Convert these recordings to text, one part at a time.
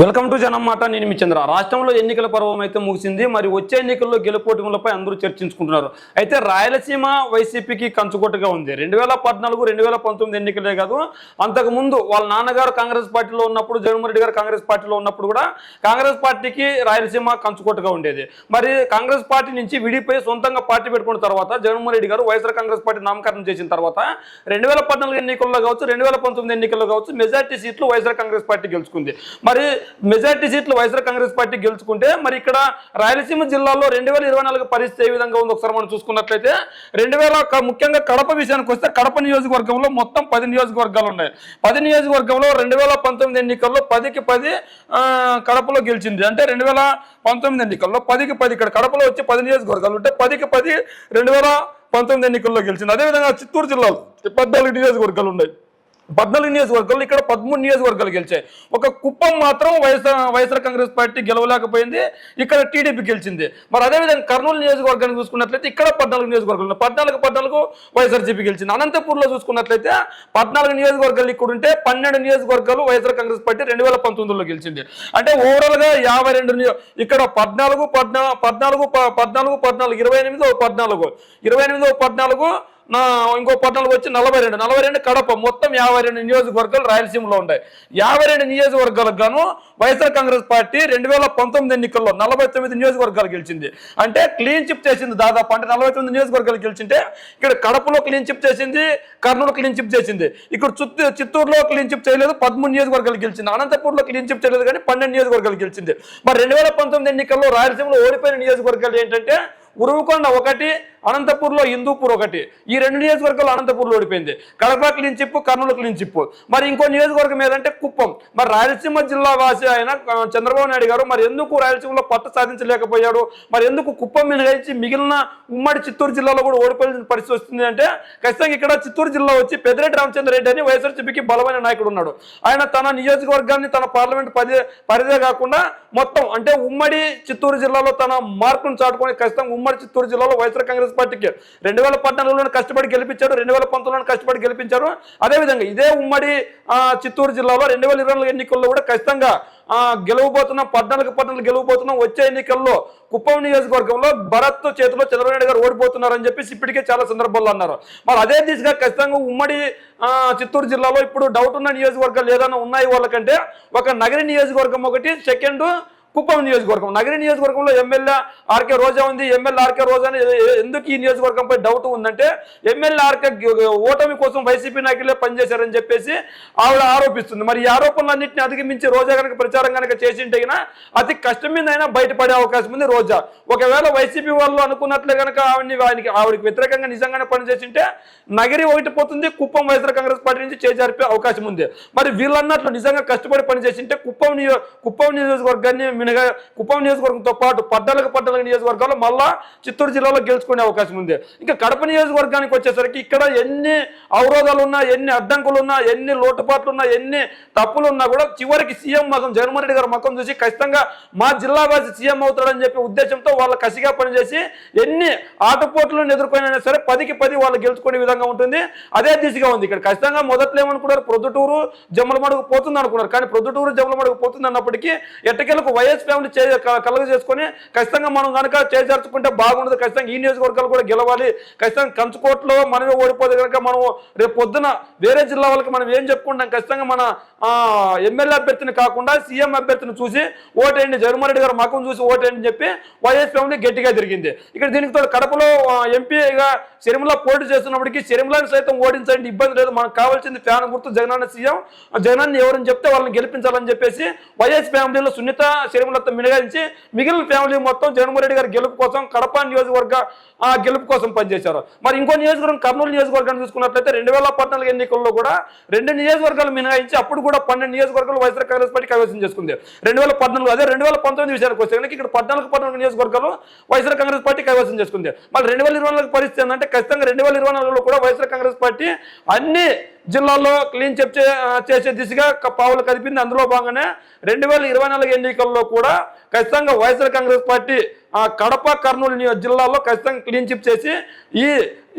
Welcome to జనం మాట నేను మీ చంద్ర. రాష్ట్రంలో ఎన్నికల పర్వం అయితే ముగిసింది మరి వచ్చే ఎన్నికల్లో గెలుపోటములపై అందరూ చర్చించుకుంటున్నారు. అయితే రాయలసీమ వైసీపీకి కంచుకోటగా ఉంది. రెండు వేల పద్నాలుగు రెండు వేల పంతొమ్మిది ఎన్నికలే కాదు అంతకు ముందు వాళ్ళ నాన్నగారు కాంగ్రెస్ పార్టీలో ఉన్నప్పుడు జగన్మోహన్ రెడ్డి గారు కాంగ్రెస్ పార్టీలో ఉన్నప్పుడు కూడా కాంగ్రెస్ పార్టీకి రాయలసీమ కంచుకోటగా ఉండేది. మరి కాంగ్రెస్ పార్టీ నుంచి విడిపోయి సొంతంగా పార్టీ పెట్టుకున్న తర్వాత జగన్మోహన్ రెడ్డి గారు వైఎస్ఆర్ కాంగ్రెస్ పార్టీ నామకరణం చేసిన తర్వాత రెండు వేల పద్నాలుగు ఎన్నికల్లో కావచ్చు రెండు వేల పంతొమ్మిది ఎన్నికల్లో కావచ్చు మెజార్టీ సీట్లు వైఎస్ఆర్ కాంగ్రెస్ పార్టీ గెలుచుకుంది. మరి మెజార్టీ సీట్లు వైఎస్ఆర్ కాంగ్రెస్ పార్టీ గెలుచుకుంటే మరి ఇక్కడ రాయలసీమ జిల్లాలో రెండు వేల ఇరవై నాలుగు పరిస్థితి ఏ విధంగా ఉంది ఒకసారి మనం చూసుకున్నట్లయితే రెండు వేల ముఖ్యంగా కడప విషయానికి వస్తే కడప నియోజకవర్గంలో మొత్తం పది నియోజకవర్గాలు ఉన్నాయి. పది నియోజకవర్గంలో రెండు వేల పంతొమ్మిది ఎన్నికల్లో పదికి పది కడపలో గెలిచింది. అంటే రెండు వేల పంతొమ్మిది ఎన్నికల్లో పదికి పది ఇక్కడ కడపలో వచ్చి పది నియోజకవర్గాలు ఉంటే పదికి పది రెండు వేల పంతొమ్మిది ఎన్నికల్లో గెలిచింది. అదేవిధంగా చిత్తూరు జిల్లాలో పద్నాలుగు నియోజకవర్గాలు ఉన్నాయి. పద్నాలుగు నియోజకవర్గాలు ఇక్కడ పదమూడు నియోజకవర్గాలు గెలిచాయి. ఒక కుప్పం మాత్రం వైఎస్ఆర్ వైఎస్ఆర్ కాంగ్రెస్ పార్టీ గెలవలేకపోయింది. ఇక్కడ టీడీపీ గెలిచింది. మరి అదేవిధంగా కర్నూలు నియోజకవర్గాన్ని చూసుకున్నట్లయితే ఇక్కడ పద్నాలుగు నియోజకవర్గాలు ఉన్నాయి. పద్నాలుగు పద్నాలుగు వైఎస్ఆర్జీపీ గెలిచింది. అనంతపూర్లో చూసుకున్నట్లయితే పద్నాలుగు నియోజకవర్గాలు ఇక్కడ ఉంటే పన్నెండు నియోజకవర్గాలు వైఎస్ఆర్ కాంగ్రెస్ పార్టీ రెండు వేల పంతొమ్మిదిలో గెలిచింది. అంటే ఓవరాల్గా యాభై రెండు ఇక్కడ పద్నాలుగు పద్నాలుగు ప- పద్నాలుగు పద్నాలుగు ఇరవై ఎనిమిది పద్నాలుగు. ఇరవై ఎనిమిది పద్నాలుగు నా ఇంకో పట్టణాలకు వచ్చి నలభై రెండు నలభై రెండు కడప మొత్తం యాభై రెండు నియోజకవర్గాలు రాయలసీమలో ఉన్నాయి. యాభై రెండు నియోజకవర్గాలకు గాను వైఎస్ఆర్ కాంగ్రెస్ పార్టీ రెండు వేల పంతొమ్మిది ఎన్నికల్లో నలభై తొమ్మిది నియోజకవర్గాలు గెలిచింది. అంటే క్లీన్ చిప్ చేసింది దాదాపు అంటే నలభై తొమ్మిది నియోజకవర్గాలు గెలిచింటే ఇక్కడ కడపలో క్లీన్ చిప్ చేసింది కర్నూలు క్లీన్ చిప్ చేసింది. ఇక్కడ చిత్తూరు చిత్తూరులో క్లీన్ చిప్ చేయలేదు పదమూడు నియోజకవర్గాలు గెలిచింది. అనంతపూర్లో క్లీన్ చిప్ చేయలేదు కానీ పన్నెండు నియోజకవర్గాలు గెలిచింది. మరి రెండు వేల పంతొమ్మిది ఎన్నికల్లో రాయలసీమలో ఓడిపోయిన నియోజకవర్గాలు ఏంటంటే ఉరువుకొండ ఒకటి అనంతపూర్లో హిందూపూర్ ఒకటి. ఈ రెండు నియోజకవర్గాలు అనంతపూర్లో ఓడిపోయింది. Kadapa clean chip Kurnool clean chip మరి ఇంకో నియోజకవర్గం ఏదంటే కుప్పం. మరి రాయలసీమ జిల్లా వాసి అయిన చంద్రబాబు నాయుడు గారు మరి ఎందుకు రాయలసీమలో పట్టు సాధించలేకపోయాడు? మరి ఎందుకు కుప్పం మినహాయించి మిగిలిన ఉమ్మడి చిత్తూరు జిల్లాలో కూడా ఓడిపోయిన పరిస్థితి వస్తుంది అంటే ఖచ్చితంగా ఇక్కడ చిత్తూరు జిల్లా వచ్చి పెద్దిరెడ్డి రామచంద్ర రెడ్డి అని వైఎస్ఆర్సీపీకి బలమైన నాయకుడు ఉన్నాడు. ఆయన తన నియోజకవర్గాన్ని తన పార్లమెంట్ పది పరిధే కాకుండా మొత్తం అంటే ఉమ్మడి చిత్తూరు జిల్లాలో తన మార్పును చాటుకొని ఖచ్చితంగా ఉమ్మడి చిత్తూరు జిల్లాలో వైఎస్ఆర్ కాంగ్రెస్ పార్టీకి రెండు వేల పద్నాలుగులోనే కష్టపడి గెలిపించారు రెండు వేల పంతొమ్మిదిలోనే కష్టపడి గెలిపించారు అదేవిధంగా ఇదే ఉమ్మడి చిత్తూరు జిల్లాలో రెండు వేల ఇరవై నాలుగు ఎన్నికల్లో కూడా ఖచ్చితంగా గెలవబోతున్నాం పద్నాలుగు పద్నాలుగు గెలవబోతున్నాం. వచ్చే ఎన్నికల్లో కుప్పం నియోజకవర్గంలో భరత్ చేతిలో చంద్రబాబు నాయుడు గారు ఓడిపోతున్నారని చెప్పేసి ఇప్పటికే చాలా సందర్భాల్లో అన్నారు. మరి అదే దిశగా ఖచ్చితంగా ఉమ్మడి ఆ, చిత్తూరు జిల్లాలో ఇప్పుడు డౌట్ ఉన్న నియోజకవర్గాలు ఏదైనా ఉన్నాయి వాళ్ళకంటే ఒక నగరి నియోజకవర్గం ఒకటి సెకండ్ కుప్పం నియోజకవర్గం నగరి నియోజకవర్గంలో ఎమ్మెల్యే ఆర్కే రోజా ఉంది. ఎమ్మెల్యే ఆర్కే రోజా ఎందుకు ఈ నియోజకవర్గంపై డౌట్ ఉందంటే ఎమ్మెల్యే ఆర్కే ఓటమి కోసం వైసీపీ నాయకులే పనిచేశారని చెప్పేసి ఆవిడ ఆరోపిస్తుంది. మరి ఈ ఆరోపణలన్నింటినీ అధిగమించి రోజా కనుక ప్రచారం కనుక చేసింటే అతి కష్టం మీద అయినా బయటపడే అవకాశం ఉంది రోజా. ఒకవేళ వైసీపీ వాళ్ళు అనుకున్నట్లే కనుక ఆవిడని ఆయనకి ఆవిడకి వ్యతిరేకంగా నిజంగానే పనిచేసింటే నగరి ఒకటి పోతుంది కుప్పం వైఎస్ఆర్ కాంగ్రెస్ పార్టీ నుంచి చేజారిపే అవకాశం ఉంది. మరి వీళ్ళన్నట్లు నిజంగా కష్టపడి పనిచేసింటే కుప్పం నియో కుప్పం నియోజకవర్గాన్ని మినగా కుప్పం నియోజకవర్గంతో పాటు పడ్డలకు పడ్డలకు నియోజకవర్గాలు మళ్ళా చిత్తూరు జిల్లాలో గెలుచుకునే అవకాశం ఉంది. ఇంకా కడప నియోజకవర్గానికి వచ్చేసరికి ఇక్కడ ఎన్ని అవరోధాలు ఉన్నా ఎన్ని అడ్డంకులు ఉన్నా ఎన్ని లోటుపాట్లు ఉన్నా ఎన్ని తప్పులు ఉన్నా కూడా చివరికి సీఎం మకం జగన్మోహన్ రెడ్డి గారి మకం చూసి ఖచ్చితంగా మా జిల్లా వాసి సీఎం అవుతాడని చెప్పి ఉద్దేశంతో వాళ్ళ కసిగా పనిచేసి ఎన్ని ఆటపోట్లను ఎదుర్కొయినా సరే పదికి పది వాళ్ళు గెలుచుకునే విధంగా ఉంటుంది. అదే దిశగా ఉంది. ఇక్కడ ఖచ్చితంగా మొదట్లో ఏమనుకున్నారు? ప్రొద్దుటూరు జమ్మలమడుగు పోతుంది అనుకున్నారు. కానీ ప్రొద్దుటూరు జమ్మలమడుగు పోతుంది అన్నప్పటికీ ఎట్టకేలకు వైఎస్ ఫ్యామిలీ చే కలగ చేసుకొని ఖచ్చితంగా మనం కనుక చేజార్చుకుంటే బాగుండదు. ఖచ్చితంగా ఈ నియోజకవర్గాలు కూడా గెలవాలి. ఖచ్చితంగా కంచుకోట్లో మనమే ఓడిపోతే కనుక మనం రేపు పొద్దున వేరే జిల్లా వాళ్ళకి మనం ఏం చెప్పుకుంటాం? ఖచ్చితంగా మన ఎమ్మెల్యే అభ్యర్థిని కాకుండా సీఎం అభ్యర్థిని చూసి ఓటేయండి. జగన్మోహన్ గారు మకం చూసి ఓటేయండి అని చెప్పి వైఎస్ ఫ్యామిలీ గట్టిగా తిరిగింది. ఇక్కడ దీనికి తోడు కడపలో ఎంపీగా సిరిమల పోటీ చేస్తున్నప్పటికీ సిరిమలని సైతం ఓడించండి. ఇబ్బంది లేదు. మనకు కావాల్సింది ఫ్యాన్ గుర్తు జగనన్న సీఎం. జగనన్న ఎవరని చెప్తే వాళ్ళని గెలిపించాలని చెప్పేసి వైఎస్ ఫ్యామిలీలో సున్నిత సిరిమలతో మినగాయించి మిగిలిన ఫ్యామిలీ మొత్తం జగన్మోహన్ రెడ్డి గారి గెలుపు కోసం కడప నియోజకవర్గ ఆ, గెలుపు కోసం పనిచేశారు. మరి ఇంకో నియోజకవర్గం కర్నూలు నియోజకవర్గాన్ని చూసుకున్నట్లయితే రెండు వేల పద్నాలుగు ఎన్నికల్లో కూడా రెండు నియోజకవర్గాలు మినహాయించి అప్పుడు కూడా పన్నెండు నియోజకవర్గాలు వైఎస్ఆర్ కాంగ్రెస్ పార్టీ కైవసం చేసుకుంది. రెండు వేల పద్నాలుగు అదే రెండు వేల పంతొమ్మిది విషయానికి వస్తే కనుక ఇక్కడ పద్నాలుగు పద్నాలుగు నియోజకవర్గాలు వైఎస్ఆర్ కాంగ్రెస్ పార్టీ కైవసం చేసుకుంది. మరి రెండు వేల ఇరవై నాలుగు పరిస్థితి ఏంటంటే ఖచ్చితంగా రెండు వేల ఇరవై నాలుగులో కూడా వైఎస్ఆర్ కాంగ్రెస్ పార్టీ అన్ని జిల్లాల్లో క్లీన్ చెప్ చేసే దిశగా పావులు కదిపింది. అందులో భాగంగానే రెండు వేల ఇరవై నాలుగు ఎన్నికల్లో కూడా ఖచ్చితంగా వైఎస్ఆర్ కాంగ్రెస్ పార్టీ ఆ, కడప కర్నూలు జిల్లాలో ఖచ్చితంగా క్లీన్ చిప్ చేసి ఈ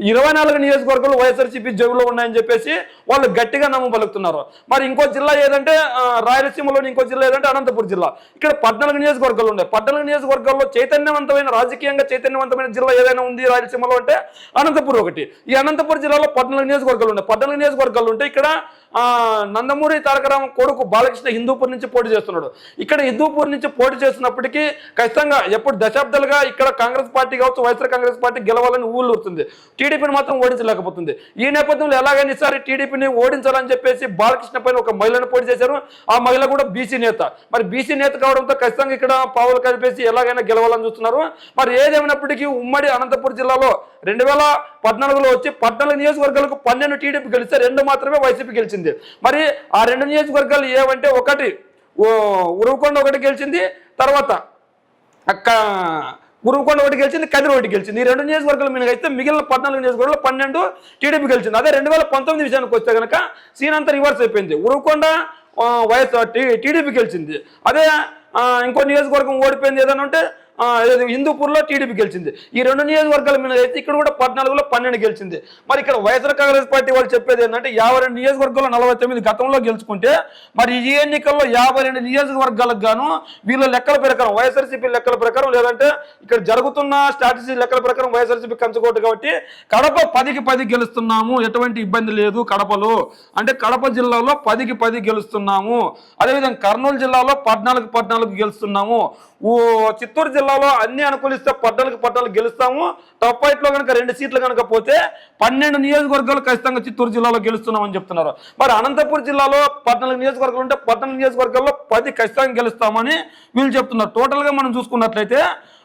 ఇరవై నాలుగు నియోజకవర్గాలు వైఎస్ఆర్సీపీ జేబులో ఉన్నాయని చెప్పేసి వాళ్ళు గట్టిగా నమ్మబలుకుతున్నారు మరి ఇంకో జిల్లా ఏదంటే రాయలసీమలోని ఇంకో జిల్లా ఏదంటే అనంతపురం జిల్లా. ఇక్కడ పద్నాలుగు నియోజకవర్గాలు ఉన్నాయి. పద్నాలుగు నియోజకవర్గాల్లో చైతన్యవంతమైన రాజకీయంగా చైతన్యవంతమైన జిల్లా ఏదైనా ఉంది రాయలసీమలో అంటే అనంతపురం ఒకటి. ఈ అనంతపురం జిల్లాలో పద్నాలుగు నియోజకవర్గాలు ఉన్నాయి. పద్నాలుగు నియోజకవర్గాలు ఉంటే ఇక్కడ ఆ, నందమూరి తారకరామ కొడుకు బాలకృష్ణ హిందూపూర్ నుంచి పోటీ చేస్తున్నాడు. ఇక్కడ హిందూపూర్ నుంచి పోటీ చేస్తున్నప్పటికీ ఖచ్చితంగా ఎప్పుడు దశాబ్దాలుగా ఇక్కడ కాంగ్రెస్ పార్టీ కావచ్చు వైఎస్ఆర్ కాంగ్రెస్ పార్టీ గెలవాలని ఊళ్ళూరుతుంది. టీడీపీని మాత్రం ఓడించలేకపోతుంది. ఈ నేపథ్యంలో ఎలాగైనా ఈసారి టీడీపీని ఓడించాలని చెప్పేసి బాలకృష్ణ పైన ఒక మహిళను పోటీ చేశారు. ఆ మహిళ కూడా బీసీ నేత. మరి బీసీ నేత కావడంతో ఖచ్చితంగా ఇక్కడ పావులు కలిపేసి ఎలాగైనా గెలవాలని చూస్తున్నారు. మరి ఏదేమైనప్పటికీ ఉమ్మడి అనంతపురం జిల్లాలో రెండు వేల పద్నాలుగులో వచ్చి పద్నాలుగు నియోజకవర్గాలకు పన్నెండు టీడీపీ గెలిస్తే రెండు మాత్రమే వైసీపీ గెలిచింది. మరి ఆ రెండు నియోజకవర్గాలు ఏవంటే ఒకటి ఉరువుకొండ ఒకటి గెలిచింది. తర్వాత అక్క గురువుకొండ ఒకటి గెలిచింది కదిరి ఒకటి గెలిచింది. ఈ రెండు నియోజకవర్గాలు మీద అయితే మిగిలిన పద్నాలుగు నియోజకవర్గాలు పన్నెండు టీడీపీ గెలిచింది. అదే రెండు వేల పంతొమ్మిది విషయానికి వస్తే కనుక సీన్ అంతా రివర్స్ అయిపోయింది. ఉరువుకొండ వైఎస్ టీడీపీ గెలిచింది. అదే ఇంకో నియోజకవర్గం ఓడిపోయింది ఏదైనా ఉంటే హిందూపూర్లో టీడీపీ గెలిచింది. ఈ రెండు నియోజకవర్గాల మీద అయితే ఇక్కడ కూడా పద్నాలుగులో పన్నెండు గెలిచింది. మరి ఇక్కడ వైఎస్ఆర్ కాంగ్రెస్ పార్టీ వాళ్ళు చెప్పేది ఏంటంటే యాభై రెండు నియోజకవర్గాల్లో నలభై తొమ్మిది గతంలో గెలుచుకుంటే మరి ఈ ఎన్నికల్లో యాభై రెండు నియోజకవర్గాలకు గాను వీళ్ళ లెక్కల ప్రకారం వైఎస్ఆర్సీపీ లెక్కల ప్రకారం లేదంటే ఇక్కడ జరుగుతున్న స్ట్రాటజీ లెక్కల ప్రకారం వైఎస్ఆర్సీపీ కంచుకోటు కాబట్టి కడప పదికి పది గెలుస్తున్నాము ఎటువంటి ఇబ్బంది లేదు కడపలో. అంటే కడప జిల్లాలో పదికి పది గెలుస్తున్నాము. అదేవిధంగా కర్నూలు జిల్లాలో పద్నాలుగు పద్నాలుగు గెలుస్తున్నాము. ఓ చిత్తూరు జిల్లా జిల్లాలో అన్ని అనుకూలిస్తే పద్నాలుగు పట్టాలు గెలుస్తాము. టాప్లో కనుక రెండు సీట్లు కనుక పోతే పన్నెండు నియోజకవర్గాలు ఖచ్చితంగా చిత్తూరు జిల్లాలో గెలుస్తున్నామని చెప్తున్నారు. మరి అనంతపురం జిల్లాలో పద్నాలుగు నియోజకవర్గాలు ఉంటే పద్నాలుగు నియోజకవర్గాల్లో పది ఖచ్చితంగా గెలుస్తామని వీళ్ళు చెప్తున్నారు. టోటల్గా మనం చూసుకున్నట్లయితే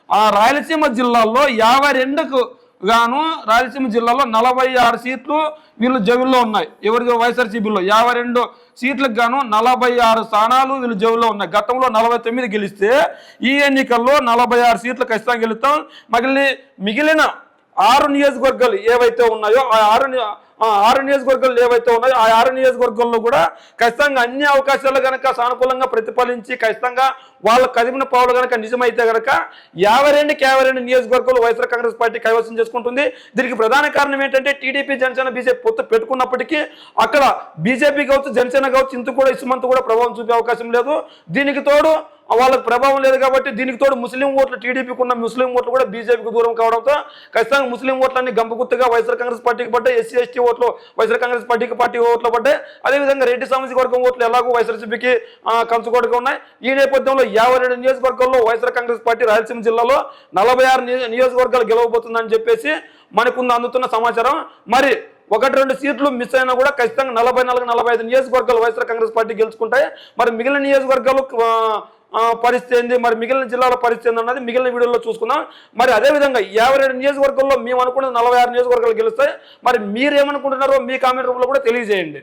ఆ రాయలసీమ జిల్లాల్లో యాభై రెండుకు గాను రాయలసీమ జిల్లాలో నలభై ఆరు సీట్లు వీళ్ళు జవిల్లో ఉన్నాయి. ఎవరికి వైఎస్ఆర్సీపీలో యాభై రెండు సీట్లకు గాను నలభై ఆరు స్థానాలు వీళ్ళు జవిలో ఉన్నాయి. గతంలో నలభై తొమ్మిది గెలిస్తే ఈ ఎన్నికల్లో నలభై ఆరు సీట్లు ఖచ్చితంగా గెలుస్తాం. మళ్ళీ మిగిలిన ఆరు నియోజకవర్గాలు ఏవైతే ఉన్నాయో ఆ ఆరు ఆరు నియోజకవర్గాలు ఏవైతే ఉన్నాయో ఆ ఆరు నియోజకవర్గంలో కూడా ఖచ్చితంగా అన్ని అవకాశాలు కనుక సానుకూలంగా ప్రతిఫలించి ఖచ్చితంగా వాళ్ళ కదిమిన పావులు కనుక నిజమైతే కనుక యాభై రెండు యాభై రెండు నియోజకవర్గాలు వైఎస్ఆర్ కాంగ్రెస్ పార్టీ కైవసం చేసుకుంటుంది. దీనికి ప్రధాన కారణం ఏంటంటే టీడీపీ జనసేన బీజేపీ పొత్తు పెట్టుకున్నప్పటికీ అక్కడ బీజేపీ కావచ్చు జనసేన కావచ్చు ఇంత కూడా ఇసుమంత కూడా ప్రభావం చూపే అవకాశం లేదు. దీనికి తోడు వాళ్ళకి ప్రభావం లేదు కాబట్టి దీనికి తోడు ముస్లిం ఓట్లు టీడీపీకి ఉన్న ముస్లిం ఓట్లు కూడా బీజేపీకి దూరం కావడంతో ఖచ్చితంగా ముస్లిం ఓట్లన్నీ గంపగుత్తుగా వైఎస్ఆర్ కాంగ్రెస్ పార్టీకి పడ్డాయి. ఎస్సీ ఎస్టీ ఓట్లు వైఎస్ఆర్ కాంగ్రెస్ పార్టీకి పార్టీ ఓట్లు పడ్డాయి. అదేవిధంగా రెడ్డి సామాజిక వర్గం ఓట్లు ఎలాగో వైఎస్ఆర్సీపీకి కంచుకోటుగా ఉన్నాయి. ఈ నేపథ్యంలో యాభై రెండు నియోజకవర్గాల్లో వైఎస్ఆర్ కాంగ్రెస్ పార్టీ రాయలసీమ జిల్లాలో నలభై ఆరు నియోజకవర్గాలు గెలవబోతుందని చెప్పేసి మనకు అందుతున్న సమాచారం. మరి ఒకటి రెండు సీట్లు మిస్ అయినా కూడా ఖచ్చితంగా నలభై నాలుగు నలభై ఐదు నియోజకవర్గాలు వైఎస్ఆర్ కాంగ్రెస్ పార్టీ గెలుచుకుంటాయి. మరి మిగిలిన నియోజకవర్గాలు పరిస్థితి ఏంది? మరి మిగిలిన జిల్లాల పరిస్థితి ఏంది అన్నది మిగిలిన వీడియోలో చూసుకుందాం. మరి అదేవిధంగా యాభై రెండు నియోజకవర్గాల్లో మేము అనుకున్నది నలభై ఆరు నియోజకవర్గాలు గెలుస్తాయి మరి మీరేమనుకుంటున్నారో మీ కామెంట్ రూపంలో కూడా తెలియజేయండి.